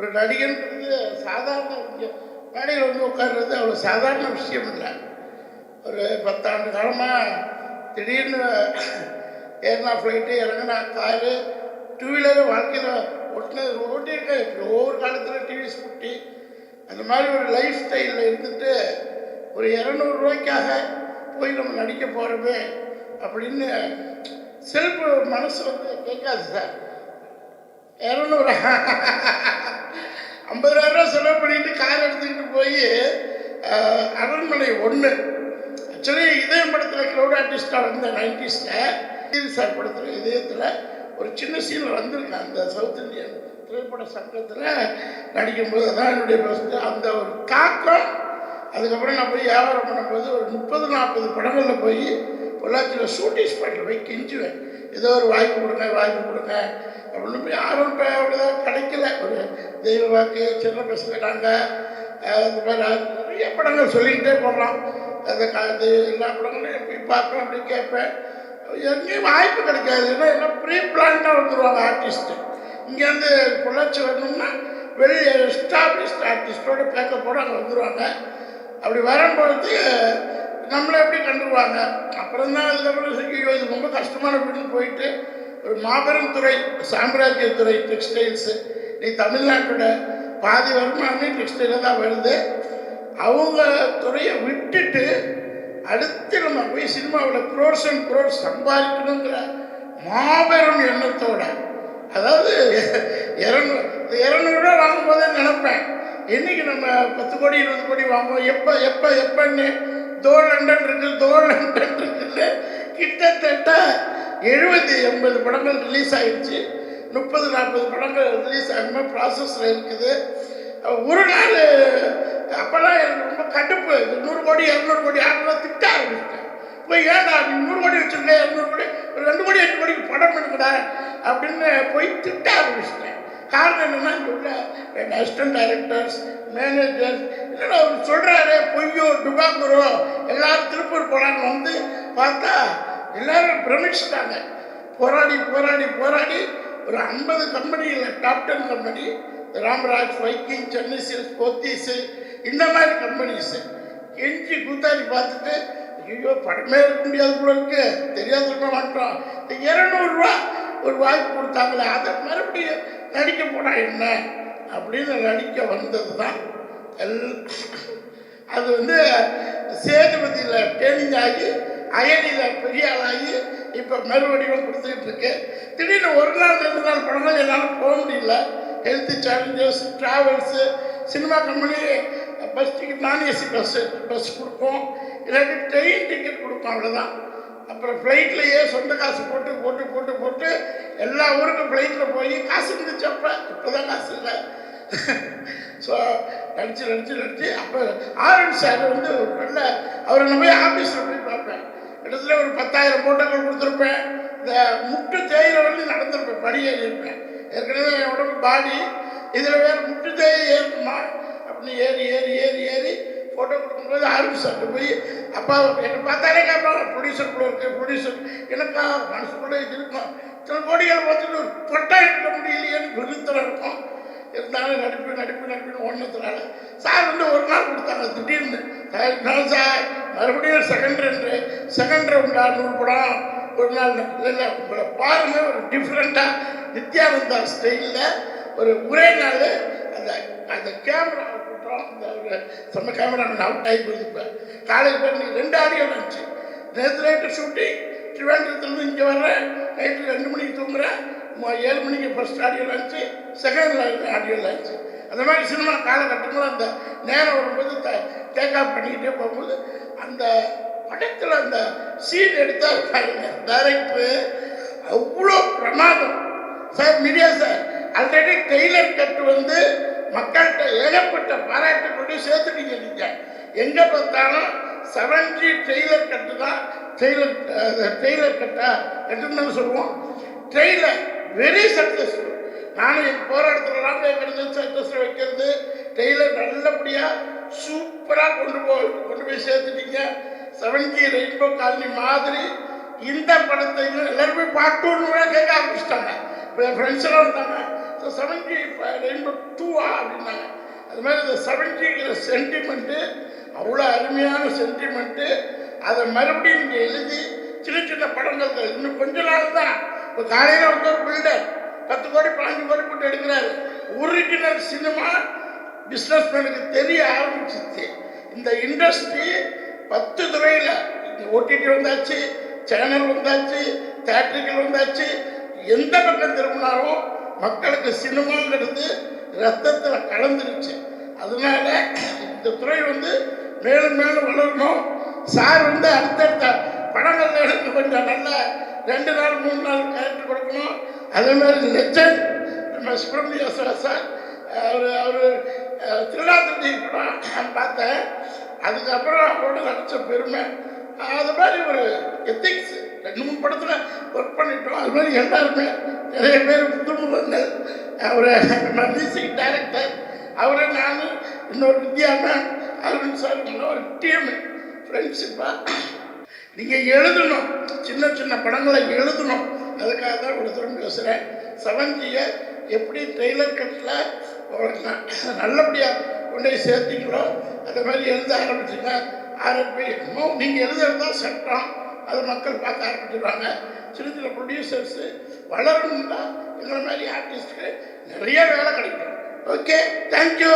ஒரு நடிகன்றது சாதாரண விஷயம் மேடையில் வந்து உட்கார்றது அவ்வளோ சாதாரண விஷயம் இல்லை. ஒரு பத்தாண்டு காலமாக திடீர்னு ஏறினா ஃப்ளைட்டு இறங்கினா காரு டூ வீலரு வாழ்க்கையில் ஓட்டினது ஓட்டியிருக்கேன் ஒவ்வொரு காலத்தில் டிவி ஸ்கூட்டி. அந்த மாதிரி ஒரு லைஃப் ஸ்டைலில் இருந்துட்டு ஒரு இரநூறுவாய்க்காக போய் நம்ம நடிக்க போகிறோமே அப்படின்னு செல்ஃப் மனசு வந்து கேட்காது சார். இரநூறு? ஐம்பதாயிரம் ரூபா செலவு பண்ணிட்டு கார் எடுத்துக்கிட்டு போய் அரண்மனை ஒன்று ஆக்சுவலி இதயம் படத்தில் க்ரௌட் ஆர்டிஸ்டாக வந்த நைன்டிஸில் சார் படத்தில் இதயத்தில் ஒரு சின்ன சீன் வந்திருக்கேன் அந்த சவுத் இந்தியன் திரைப்பட சங்கத்தில் நடிக்கும்போது அதான் என்னுடைய ஃபஸ்ட்டு அந்த ஒரு தாக்கம் அதுக்கப்புறம் நான் போய் வியாபாரம் பண்ணும்போது ஒரு முப்பது நாற்பது படங்களில் போய் பொள்ளாச்சியில் ஷூட்டிங் ஸ்பாட்டில் போய் கெஞ்சுவேன். ஏதோ ஒரு வாய்ப்பு கொடுங்க வாய்ப்பு கொடுங்க. அப்படின்னு போய் யாரும் இப்போ அப்படிதான் கிடைக்கல. ஒரு தெய்வ வாக்கு சின்ன பேசுகிறாங்க இந்த மாதிரி நிறைய படங்கள் சொல்லிக்கிட்டே போகலாம். அந்த காலத்து எல்லா படங்களும் எப்படி பார்ப்பேன் அப்படி கேட்பேன். எங்கேயும் வாய்ப்பு கிடைக்காது. ஏன்னா எல்லாம் ப்ரீ பிளான்டாக வந்துடுவாங்க ஆர்டிஸ்ட்டு இங்கேருந்து பொள்ளாச்சி வரணும்னா வெளியே எஸ்டாப்ளிஷ்ட் ஆர்டிஸ்டோட பேக்கப்போடு அங்கே வந்துடுவாங்க அப்படி வரும்பொழுது நம்மளை எப்படி கண்டுருவாங்க? அப்புறம் தான் அதுக்கப்புறம் சரி, ஐயோ இது ரொம்ப கஷ்டமான வீடுன்னு போயிட்டு ஒரு மாபெரும் துறை சாம்ராஜ்யத்துறை டெக்ஸ்டைல்ஸு நீ தமிழ்நாட்டோட பாதி வருமானமே டெக்ஸ்டைலில் தான் வருது. அவங்க துறையை விட்டுட்டு அடுத்து நம்ம போய் சினிமாவில் குரோர்ஸ் அண்ட் க்ரோர்ஸ் சம்பாதிக்கணுங்கிற மாபெரும் எண்ணத்தோட அதாவது இரநூறு இரநூறுவா வாங்கும்போதே நினைப்பேன். இன்றைக்கி நம்ம பத்து கோடி இருபது கோடி வாங்குவோம்? எப்போ எப்போ எப்போன்னு தோ லண்டன் இருக்கு தோல் லண்டன் இருக்குன்னு கிட்டத்தட்ட எழுபது எண்பது படங்கள் ரிலீஸ் ஆயிடுச்சு. முப்பது நாற்பது படங்கள் ரிலீஸ் ஆகும்போது ப்ராசஸில் இருக்குது. ஒரு நாள் அப்போல்லாம் எனக்கு ரொம்ப கடுப்பு. நூறு கோடி இரநூறு கோடி ஆகலாம் திட்ட ஆரம்பிச்சிட்டேன் போய் ஏன்டா நீ நூறு கோடி வச்சுருக்கேன் இரநூறு கோடி? ஒரு ரெண்டு கோடி எட்டு கோடிக்கு படம் எடுக்கடா அப்படின்னு போய் திட்ட ஆரம்பிச்சிட்டேன். காரணம் என்னென்னா இங்கே உள்ள அசிஸ்டன்ட் டைரக்டர்ஸ் மேனேஜர்ஸ் இல்லைன்னா அவர் சொல்கிறாரு பொய்யோ டுபாக்குறோ எல்லாரும் திருப்பூர் போகலான்னு வந்து பார்த்தா எல்லாரும் பிரமிச்சிட்டாங்க. போராடி போராடி போராடி ஒரு ஐம்பது கம்பெனியில் top ten company Ramraj Viking Chennai silk Pothys இந்த மாதிரி கம்பெனிஸு கெஞ்சி கூத்தாடி பார்த்துட்டு ஐயோ படமே இருக்க முடியாது போல இருக்கு. தெரியாத மாட்டோம் இந்த இரநூறுவா ஒரு வாய்ப்பு கொடுத்தாங்களே அதை மறுபடியும் நடிக்க போனால் என்ன? அப்படின்னு நடிக்க வந்தது தான் எல் அது வந்து சேதுபதியில் ட்ரெயினிங் ஆகி அயனியில் பெரிய ஆளாகி இப்போ மறுவடிவம் கொடுத்துக்கிட்டு இருக்கு. திடீர்னு ஒரு நாள் ரெண்டு நாள் படங்கள் என்னால் போக முடியல. Health challenges travels cinema company bus ticket நான் ஏசி பஸ்ஸு பஸ் கொடுப்போம். இல்லாட்டி ட்ரெயின் டிக்கெட் கொடுப்போம் அவ்வளோதான் அப்புறம் ஃப்ளைட்லேயே சொந்த காசு போட்டு போட்டு போட்டு போட்டு எல்லா ஊருக்கும் ஃப்ளைட்டில் போய் காசு இருந்துச்சப்ப இப்போ தான் காசு இல்லை. ஸோ நடிச்சு நடிச்சு நடிச்சு அப்போ ஆரன் சார் வந்து ஒரு நல்ல அவரை நம்ம போய் ஆஃபீஸில் போய் பார்ப்பேன். இடத்துல ஒரு பத்தாயிரம் போட்டோக்கள் கொடுத்துருப்பேன். இந்த முட்டு தேயில வந்து நடந்திருப்பேன் படி இருப்பேன் ஏற்கனவே என் உடம்பு பாடி. இதில் வேறு முட்டு தேய ஏறணுமா அப்படின்னு ஏறி ஏறி ஏறி ஏறி ஃபோட்டோ கொடுக்கும்போது ஆரம்பி சாப்பிட்டு போய் அப்பா என்னை பார்த்தாலே கேட்பாங்க ப்ரொடியூசர் கூட இருக்கு ப்ரொடியூசர் எனக்கா மனசுக்குள்ளே இது இருக்கும்? சில கோடிகளை பார்த்துட்டு ஒரு பொட்டா எடுக்க முடியலையேன்னு விருத்தம் இருக்கும். இருந்தாலும் நடிப்பு நடிப்பு நடிப்புன்னு ஒன்றதுனால சார் வந்து ஒரு நாள் கொடுத்தாங்க. திடீர்னு சார் நான் சார் மறுபடியும் செகண்ட் ரவுண்டு செகண்ட் ரவுண்டா நூறு படம். ஒரு நாள் இல்லை உங்களை பாருங்க ஒரு டிஃப்ரெண்ட்டாக நித்யானந்தா ஸ்டைலில் ஒரு ஒரே நாள் அந்த அந்த கேமரா அந்த ஒரு செம்ம கேமரா அவுட் ஆகி போயிருப்பேன் காலையில் போய் இன்னைக்கு ரெண்டு ஆடியோ வந்துச்சு. நேற்று நைட்டு ஷூட்டிங் திருவனந்தபுரத்துலேருந்து இங்கே வர்றேன். நைட்டு ரெண்டு மணிக்கு தூங்குறேன். ஏழு மணிக்கு first audio launch second audio launch அந்த மாதிரி சினிமா காலகட்டங்களும் அந்த நேரம் வரும்போது த டேக் ஆஃப் பண்ணிக்கிட்டே போகும்போது அந்த படத்தில் அந்த சீன் எடுத்தால் பாருங்க டைரக்டரு அவ்வளோ பிரமாதம். Sir media sir already trailer cut வந்து மக்கள்கிட்ட ஏகப்பட்ட பாராட்டுக்கூடிய கொண்டு சேர்த்துட்டீங்க நீங்கள் எங்கே பார்த்தாலும் செவன்ஜி டெய்லர் கட்டு தான் டெய்லர் டெய்லர் கட்டா கட்டுன்னு சொல்லுவோம். டெய்லர் வெரி சக்ஸஸ்ஃபுல் நானும் என் போராட்டத்துலலாம் வைக்கிறது சக்ஸஸில் வைக்கிறது. டெய்லர் நல்லபடியாக சூப்பராக கொண்டு போய் கொண்டு போய் சேர்த்துட்டீங்க. செவன்டி ரெயின்போ காலனி மாதிரி இந்த படத்தை எல்லாருமே பார்ட் கூட கேட்க ஆரம்பிச்சிட்டாங்க. இப்போ என் ஃப்ரெண்ட்ஸ்லாம் இருந்தாங்க ஸோ செவன்டி ரெயின்போ டூவா அப்படின்னாங்க. அது மாதிரி இந்த செவன்டிங்கிற சென்டிமெண்ட்டு அவ்வளோ அருமையான சென்டிமெண்ட்டு அதை மறுபடியும் இங்கே எழுதி சின்ன சின்ன படங்கள் இன்னும் கொஞ்ச நாள் தான் இப்போ காலையில் ஒருத்தர் பில்டர் பத்து கோடி பதினஞ்சு கோடி போட்டு எடுக்கிறாரு. ஒரிஜினல் சினிமா பிஸ்னஸ்மேனுக்கு தெரிய ஆரம்பிச்சிச்சு இந்த இண்டஸ்ட்ரி பத்து துறையில் ஓடிடி வந்தாச்சு சேனல் வந்தாச்சு தேட்டர்கள் வந்தாச்சு. எந்த பக்கம் திரும்பினாலும் மக்களுக்கு சினிமாங்கிறது ரத்தத்தில் கலந்துருச்சு. அதனால இந்த துறை வந்து மேலும் மேலும் வளரணும். சார் வந்து அடுத்தடுத்த படங்கள்ல எடுத்து கொஞ்சம் நல்ல ரெண்டு நாள் மூணு நாள் கேரக்டர் கொடுக்கணும். அதே மாதிரி லெஜண்ட் நம்ம சுப்பிரமணிய சார் அவர் அவர் திருநாத்திரி படம் நான் பார்த்தேன். அதுக்கப்புறம் அவரோட நடித்த பெருமை. அது மாதிரி ஒரு எத்திக்ஸ் ரெண்டு மூணு படத்தில் ஒர்க் பண்ணிட்டோம். அது மாதிரி எல்லாருமே நிறைய பேர் புதுமுகங்கள் அவர் மியூசிக் டைரக்டர் அவரை நான் இன்னொரு வித்யாமன் அருண் சார் ஒரு டீம் ஃப்ரெண்ட்ஷிப்பாக நீங்கள் எழுதணும். சின்ன சின்ன படங்களை எழுதணும். அதுக்காக தான் இவ்வளோ தூரம் பேசுகிறேன் செவன்ஜியை எப்படி ட்ரெய்லர் கட்டில் நல்லபடியாக கொண்டு போய் சேர்த்தீங்களோ அதே மாதிரி எழுத ஆரம்பிச்சுங்க. ஆரம்பி நீங்கள் எழுதுறது தான் சட்டம். அதை மக்கள் பார்க்க ஆரம்பிச்சிடுவாங்க சின்ன சின்ன ப்ரொடியூசர்ஸு வளரணும்னா எங்களை மாதிரி ஆர்டிஸ்ட்டுக்கு நிறைய வேலை கிடைக்கும். ஓகே தேங்க்யூ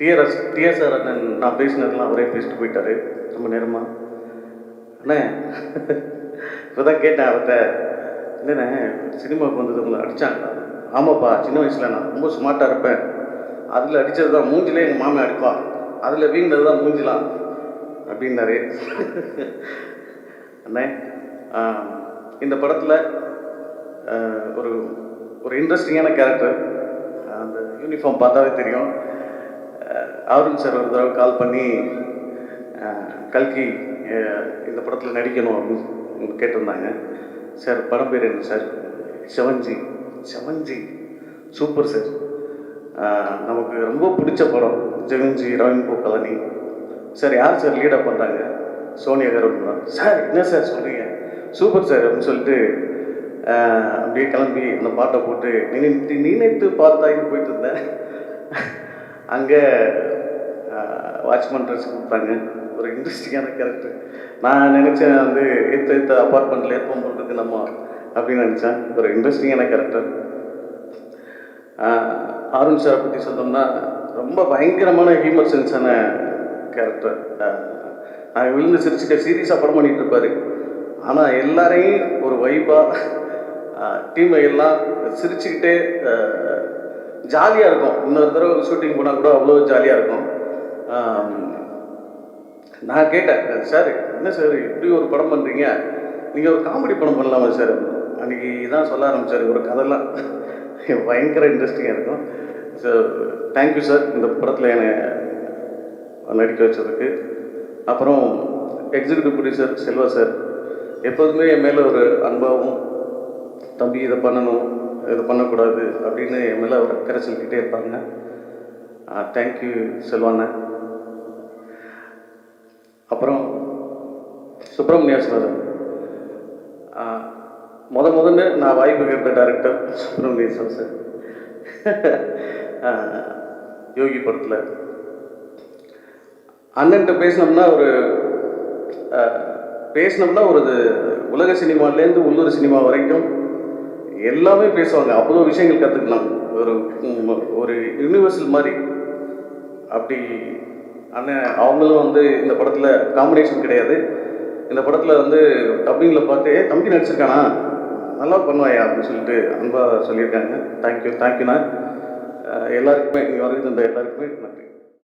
டிஆர்எஸ் டிஎஸ்ஆர் அண்ணன் நான் பேசினதுலாம் அவரே பேசிட்டு போயிட்டாரு. ரொம்ப நேரமாக அண்ணே. இப்போ தான் கேட்டேன் அவர்கிட்ட. இல்லைண்ணே சினிமாவுக்கு வந்தது உங்களை அடித்தாங்களா ஆமாப்பா சின்ன வயசில் நான் ரொம்ப ஸ்மார்ட்டாக இருப்பேன். அதில் அடித்தது தான் மூஞ்சிலே எங்கள் மாமன் அடிப்பா. அதில் வீங்கினது தான் மூஞ்சிலாம். அப்படின்னாரு. அண்ணே இந்த படத்தில் ஒரு ஒரு இன்ட்ரெஸ்டிங்கான கேரக்டர் அந்த யூனிஃபார்ம் பார்த்தாவே தெரியும். அஹ் சார் ஒரு தடவை கால் பண்ணி கல்கி இந்த படத்தில் நடிக்கணும் அப்படின்னு கேட்டிருந்தாங்க. சார் படம் பேர் என்ன sir? Seven G. Seven G. Super sir. நமக்கு ரொம்ப பிடிச்ச படம். Seven G rainbow colony. Sir யார் சார் லீடப் பண்ணுறாங்க சோனியா கார் சார் என்ன சார் சொல்கிறீங்க சூப்பர் சார் அப்படின்னு சொல்லிட்டு அப்படியே கிளம்பி அந்த பாட்டை போட்டு நினைத்து நினைத்து பார்த்தாங்க போயிட்டு இருந்தேன். அங்கே வாட்ச்மேன் ட்ரெஸ் கொடுத்தாங்க. ஒரு இன்ட்ரெஸ்டிங்கான கேரக்டர் நான் நினச்சேன் வந்து எத்த எத்த அப்பார்ட்மெண்ட்டில் ஏற்பம் பண்ணுறதுக்கு நம்ம அப்படின்னு நினச்சேன். ஒரு இன்ட்ரெஸ்டிங்கான கேரக்டர் அருண் சாரை பற்றி சொன்னோம்னா ரொம்ப பயங்கரமான ஹியூமர் சென்ஸான கேரக்டர் நான் விழுந்து சிரிச்சுக்க சீரியஸாக படம் பண்ணிட்டு இருப்பாரு. ஆனால் எல்லாரையும் ஒரு வைப்பாக டீமை எல்லாம் சிரிச்சுக்கிட்டே ஜாலியாக இருக்கும். இன்னொரு தடவை ஷூட்டிங் போனால் கூட அவ்வளோ ஜாலியாக இருக்கும். நான் கேட்டேன் சார் என்ன சார் இப்படி ஒரு படம் பண்ணுறீங்க நீங்கள் ஒரு காமெடி படம் பண்ணலாமா சார்? அன்றைக்கி தான் சொல்ல ஆரம்பித்தார் ஒரு கதைலாம். பயங்கர இன்ட்ரெஸ்டிங்காக இருக்கும். ஸோ தேங்க்யூ சார் இந்த படத்தில் என்னை நடிக்க வச்சதுக்கு. அப்புறம் எக்ஸிக்யூட்டிவ் ப்ரொடியூசர் செல்வா சார் எப்போதுமே என் மேலே ஒரு அன்பாகவும் தம்பி இதை பண்ணணும் இதை பண்ணக்கூடாது அப்படின்னு என் மேலே அவர் அக்கறை சொல்லிக்கிட்டே இருப்பாங்க தேங்க்யூ செல்வாண்ணன் அப்புறம் சுப்பிரமணிய சார் முத முதல்ல நான் வாய்ப்பு கேட்ட director Subramaniya sir. Sir Yogi படத்தில். அண்ணன்ட்ட பேசினோம்னா ஒரு பேசினோம்னா ஒரு இது உலக சினிமாலேருந்து உள்ளூர் சினிமா வரைக்கும் எல்லாமே பேசுவாங்க. அவ்வளோ விஷயங்கள் கற்றுக்கலாம் ஒரு ஒரு யூனிவர்சல் மாதிரி. அப்படி அண்ணன் அவங்களும் வந்து இந்த படத்தில் காம்பினேஷன் கிடையாது. இந்த படத்தில் வந்து டப்பிங்கில் பார்த்து தம்பி நடிச்சிருக்கானா? நல்லா பண்ணுவாயா அப்படின்னு சொல்லிட்டு அன்பாக சொல்லியிருக்காங்க. தேங்க்யூ தேங்க்யூண்ணா எல்லாருக்குமே இங்கே வரைக்கும் இந்த எல்லாருக்குமே நன்றி.